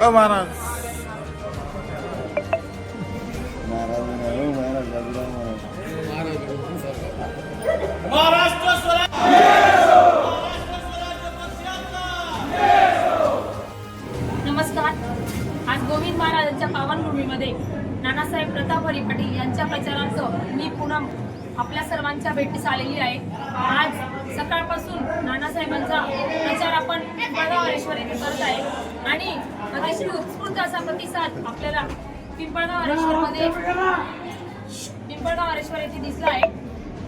ओ महाराज. महाराज महाराज बाबूराव महाराज नमस्कार. आज गोविंद महाराजांच्या पावनभूमीमध्ये नानासाहेब प्रताप हरी पाटील यांच्या प्रचाराचं मी पुन्हा आपल्या सर्वांच्या भेटीस आलेली आहे. आज सकाळपासून नानासाहेबांचा प्रचार आपण पिंपळगावरेश्वर येथे करत आहे. आणि अतिशय उत्स्फूर्त असा प्रतिसाद आपल्याला पिंपळगावरेश्वरमध्ये पिंपळगावरेश्वर येथे दिसला आहे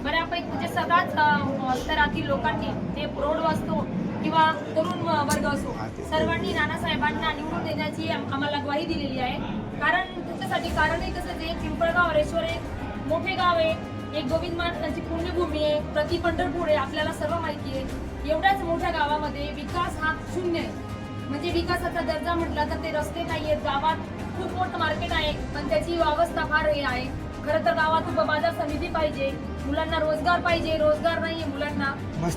बऱ्यापैकी म्हणजे सगळ्याच स्तरातील लोकांनी ते प्रौढ असतो किंवा तरुण वर्ग असो सर्वांनी नानासाहेबांना निवडून देण्याची आम- आम्हाला ग्वाही दिलेली आहे. कारण त्याच्यासाठी कारणही कसं ते पिंपळगाव रेश्वर एक मोठे गाव आहे एक गोविंद महाराजांची पुण्यभूमी आहे प्रति पंढरपूर आहे आपल्याला सर्व माहिती आहे. एवढ्याच मोठ्या गावामध्ये विकास हा शून्य आहे. म्हणजे विकासाचा दर्जा म्हटला तर ते रस्ते नाही आहेत गावात खूप मोठं मार्केट आहे पण त्याची अवस्था फार हे आहे. खरं तर गावात बाजार समिती पाहिजे मुलांना रोजगार पाहिजे रोजगार नाहीये मुलांना.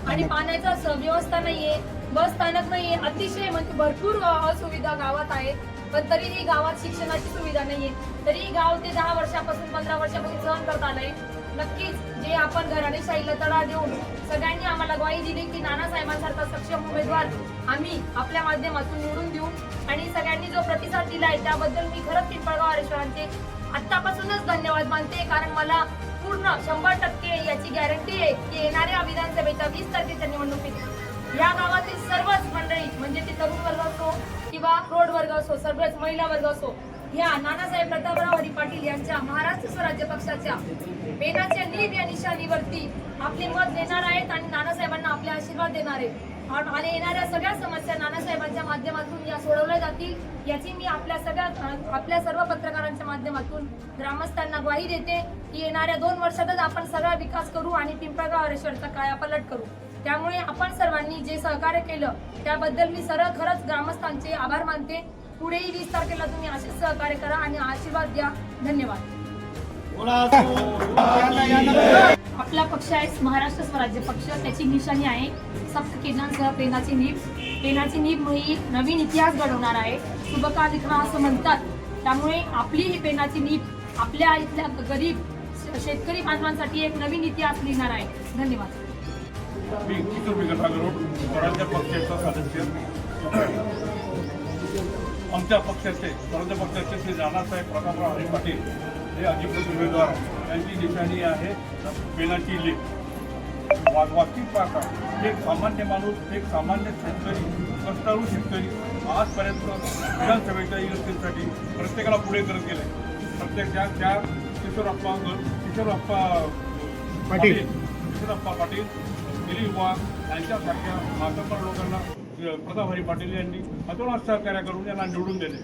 आणि पाण्याचा व्यवस्था नाहीये बस स्थानक नाहीये अतिशय म्हणजे भरपूर असुविधा गावात आहेत. पण तरीही गावात शिक्षणाची सुविधा नाहीये. तरी गाव ते दहा वर्षापासून पंधरा वर्षापासून सहन करत आलंय. नक्कीच जे आपण घराणेशाहीला तडा देऊन सगळ्यांनी आम्हाला ग्वाही दिली की नानासाहेबांसारखा सक्षम उमेदवार आम्ही आपल्या माध्यमातून निवडून देऊ. आणि सगळ्यांनी जो प्रतिसाद दिला आहे त्याबद्दल मी खरंच पिंपळगाव आरेश्वरांचे आत्तापासूनच धन्यवाद मानते. कारण मला पूर्ण शंभर टक्के याची गॅरंटी आहे की येणाऱ्या विधानसभेच्या वीस तारखेच्या निवडणुकीत या गावातील सर्वच मंडळी म्हणजे ते तरुण वर्ग असो किंवा प्रौढ वर्ग असो सर्वच महिला वर्ग असो ह्या नानासाहेब प्रतापराव हरी पाटील यांच्या महाराष्ट्र स्वराज्य पक्षाच्या पेनाच्या नीब या निशाणीवरती आपले मत देणार आहेत आणि नानासाहेबांना आपले आशीर्वाद देणार आहेत. आणि येणाऱ्या सगळ्या समस्या नानासाहेबांच्या माध्यमातून या सोडवल्या जातील याची मी आपल्या सगळ्या आपल्या सर्व पत्रकारांच्या माध्यमातून ग्रामस्थांना ग्वाही देते की येणाऱ्या दोन वर्षातच आपण सगळा विकास करू आणि पिंपळगाव हरेश्वरचा कायापालट करू. त्यामुळे आपण सर्वांनी जे सहकार्य केलं त्याबद्दल मी सरळ खरंच ग्रामस्थांचे आभार मानते. पुढेही वीस तारखेला तुम्ही असेच सहकार्य करा आणि आशीर्वाद द्या. धन्यवाद. आपला पक्ष आहे महाराष्ट्र स्वराज्य पक्ष. त्याची निशाणी आहे सप्त केंद्रांसह पेनाची नीब पेनाची नीब ही नवीन इतिहास घडवणार आहे. शुभकाळ लिखणा असं म्हणतात. त्यामुळे आपली ही पेनाची नीब आपल्या इथल्या गरीब शेतकरी बांधवांसाठी एक नवीन इतिहास लिहिणार आहे. धन्यवाद. मी किशोर विकासागरोड स्वराज्य पक्षाचा सदस्य. आमच्या पक्षाचे स्वराज्य पक्षाचे श्री नानासाहेब प्रतापराव हरी पाटील हे अधिकृत उमेदवार यांची निशाणी आहे. पेनाची लेख. वा- पाहता एक सामान्य माणूस एक सामान्य शेतकरी कष्टाळू शेतकरी आजपर्यंत विधानसभेच्या इलेक्शनसाठी प्रत्येकाला पुढे करत गेले. प्रत्येक त्या त्या किशोरप्पा किशोरप्पा पाटील किशोरप्पा पाटील दिलीप वाघ यांच्यासारख्या मातब्बर लोकांना प्रताप हरी पाटील यांनी अतोनात सहकार्य करून यांना निवडून दिले.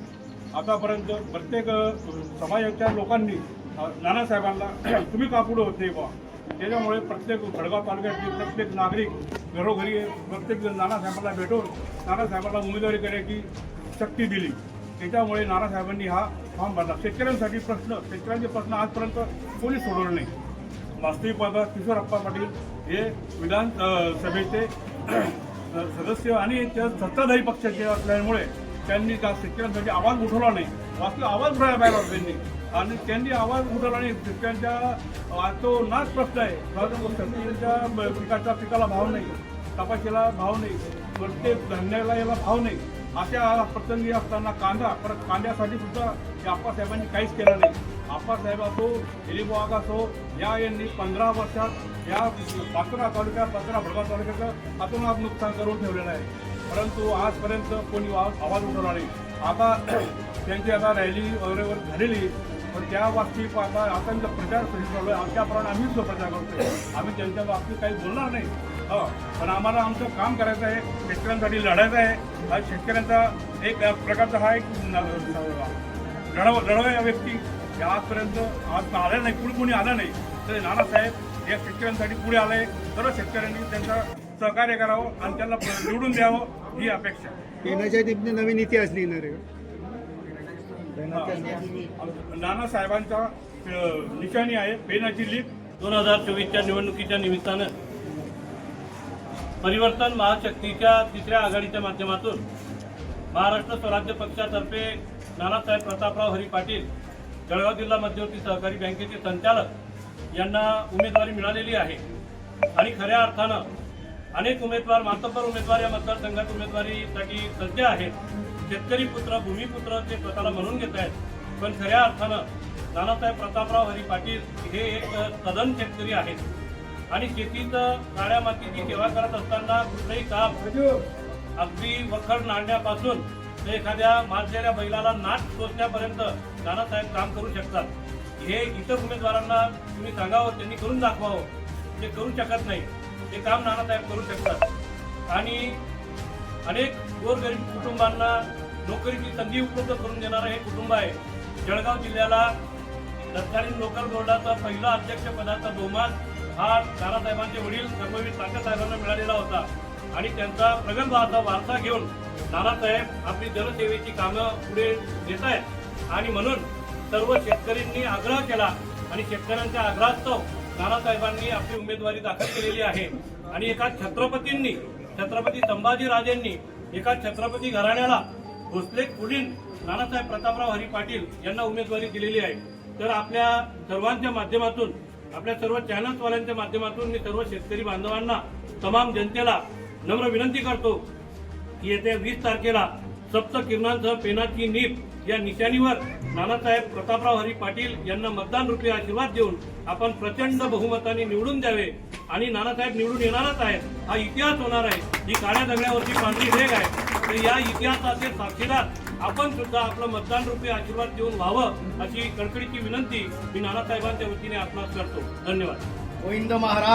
आतापर्यंत प्रत्येक समाजाच्या लोकांनी नानासाहेबांना तुम्ही का पुढे होते बा त्याच्यामुळे प्रत्येक खडगाव तालुक्यातले प्रत्येक नागरिक घरोघरी प्रत्येक जण नानासाहेबांना भेटून नानासाहेबांना उमेदवारी करण्याची शक्ती दिली. त्याच्यामुळे नानासाहेबांनी हा फॉर्म भरला. शेतकऱ्यांसाठी प्रश्न शेतकऱ्यांचे प्रश्न आजपर्यंत कोणी सोडवले नाही वास्तविक पाहता किशोरप्पा पाटील हे विधान सभेचे सदस्य आणि त्या सत्ताधारी पक्षाचे असल्यामुळे त्यांनी त्या शेतकऱ्यांसाठी आवाज उठवला नाही. वास्तविक आवाज उठाला पाहिजे होता त्यांनी. आणि त्यांनी आवाज उठवला नाही. शेतकऱ्यांच्या तो नाच प्रश्न आहे. शेतकऱ्यांच्या पिकाच्या पिकाला भाव नाही. कपाशीला भाव नाही. प्रत्येक धान्याला याला भाव नाही. अशा प्रसंगी असताना कांदा परत कांद्यासाठी सुद्धा या आप्पासाहेबांनी काहीच केलं नाही. आप्पासाहेब असो दिलीप वाघ असो या यांनी पंधरा वर्षात या पाचोरा तालुक्यात पाचोरा भडगाव तालुक्याचं अतोनात नुकसान करून ठेवलेलं आहे. परंतु आजपर्यंत कोणी आवाज आवाज उठवला नाही. आता त्यांची आता रॅली वगैरे झालेली पण त्या बाबतीत आता आता त्यांचा प्रचार चालू आहे आमच्याप्रमाणे आम्हीच जो प्रचार करतोय. आम्ही त्यांच्या बाबतीत काही बोलणार नाही. हो पण आम्हाला आमचं काम करायचं आहे शेतकऱ्यांसाठी लढायचं आहे. आणि शेतकऱ्यांचा एक प्रकारचा हा एक लढव लढवया व्यक्ती. आजपर्यंत आज आला नाही पुढे कोणी आलं नाही. तर नानासाहेब या शेतकऱ्यांसाठी पुढे आले. सर्व शेतकऱ्यांनी त्यांचं सहकार्य करावं आणि त्यांना निवडून द्यावं ही अपेक्षा येण्याच्या नवीन इतिहास लिहिणार आहे. नाना साहेबांचा निशाणी आहे पेनाची लीप दोन हजार चोवीसच्या निवडणुकीच्या निमित्तानं परिवर्तन महाशक्तीच्या तिसऱ्या आघाडीच्या माध्यमातून महाराष्ट्र स्वराज्य पक्षातर्फे नानासाहेब प्रतापराव हरी पाटील जळगाव जिल्हा मध्यवर्ती सहकारी बँकेचे संचालक यांना उमेदवारी मिळालेली आहे. आणि खऱ्या अर्थानं अनेक उमेदवार मातब्बर उमेदवार या मतदारसंघात उमेदवारीसाठी सज्ज आहेत. शेतकरी पुत्र भूमिपुत्र ते स्वतःला म्हणून घेत आहेत. पण खऱ्या अर्थानं नानासाहेब प्रतापराव हरी पाटील हे एक सदन शेतकरी आहेत. आणि शेतीचं काळ्या मातीची सेवा करत असताना कुठलंही काम अगदी वखड नांडण्यापासून ते एखाद्या माजलेल्या बैलाला नाट टोचण्यापर्यंत नानासाहेब काम करू शकतात. हे इतर उमेदवारांना तुम्ही सांगावं त्यांनी करून दाखवावं. ते करू शकत नाही. ते काम नानासाहेब करू शकतात. आणि अनेक गोरगरीब कुटुंबांना नोकरीची संधी उपलब्ध करून देणारं हे कुटुंब आहे. जळगाव जिल्ह्याला तत्कालीन लोकल बोर्डाचा पहिला अध्यक्षपदाचा बहुमान हा नानासाहेबांचे वडील कर्मवीर साहेबांना मिळालेला होता. आणि त्यांचा प्रगल्भ असा वारसा घेऊन नानासाहेब आपली जनसेवेची कामं पुढे देत आहेत. आणि म्हणून सर्व शेतकऱ्यांनी आग्रह केला आणि शेतकऱ्यांच्या आग्रहास्तव नानासाहेबांनी आपली उमेदवारी दाखल केलेली आहे. आणि एका छत्रपतींनी छत्रपती संभाजीराजेंनी एका छत्रपती घराण्याला भोसले पुढील नानासाहेब प्रतापराव हरी पाटील यांना उमेदवारी दिलेली आहे. तर आपल्या सर्वांच्या माध्यमातून आपल्या सर्व चॅनल्सवाल्यांच्या माध्यमातून मी सर्व शेतकरी बांधवांना तमाम जनतेला नम्र विनंती करतो की येत्या वीस तारखेला सप्त किरणांसह पेनाची नीप या निशाणीवर नानासाहेब प्रतापराव हरी पाटील यांना मतदान रूपी आशीर्वाद देऊन आपण प्रचंड बहुमताने निवडून द्यावे आणि नानासाहेब निवडून येणारच आहेत. हा इतिहास होणार आहे. ही काळ्या दगड्यावरची पांढरी ढेग आहे. तर या इतिहासाचे साक्षीदार आपण सुद्धा आपलं मतदान रूपी आशीर्वाद देऊन व्हावं अशी कडकडीची विनंती मी नानासाहेबांच्या वतीने आपणास करतो. धन्यवाद. गोविंद महाराज.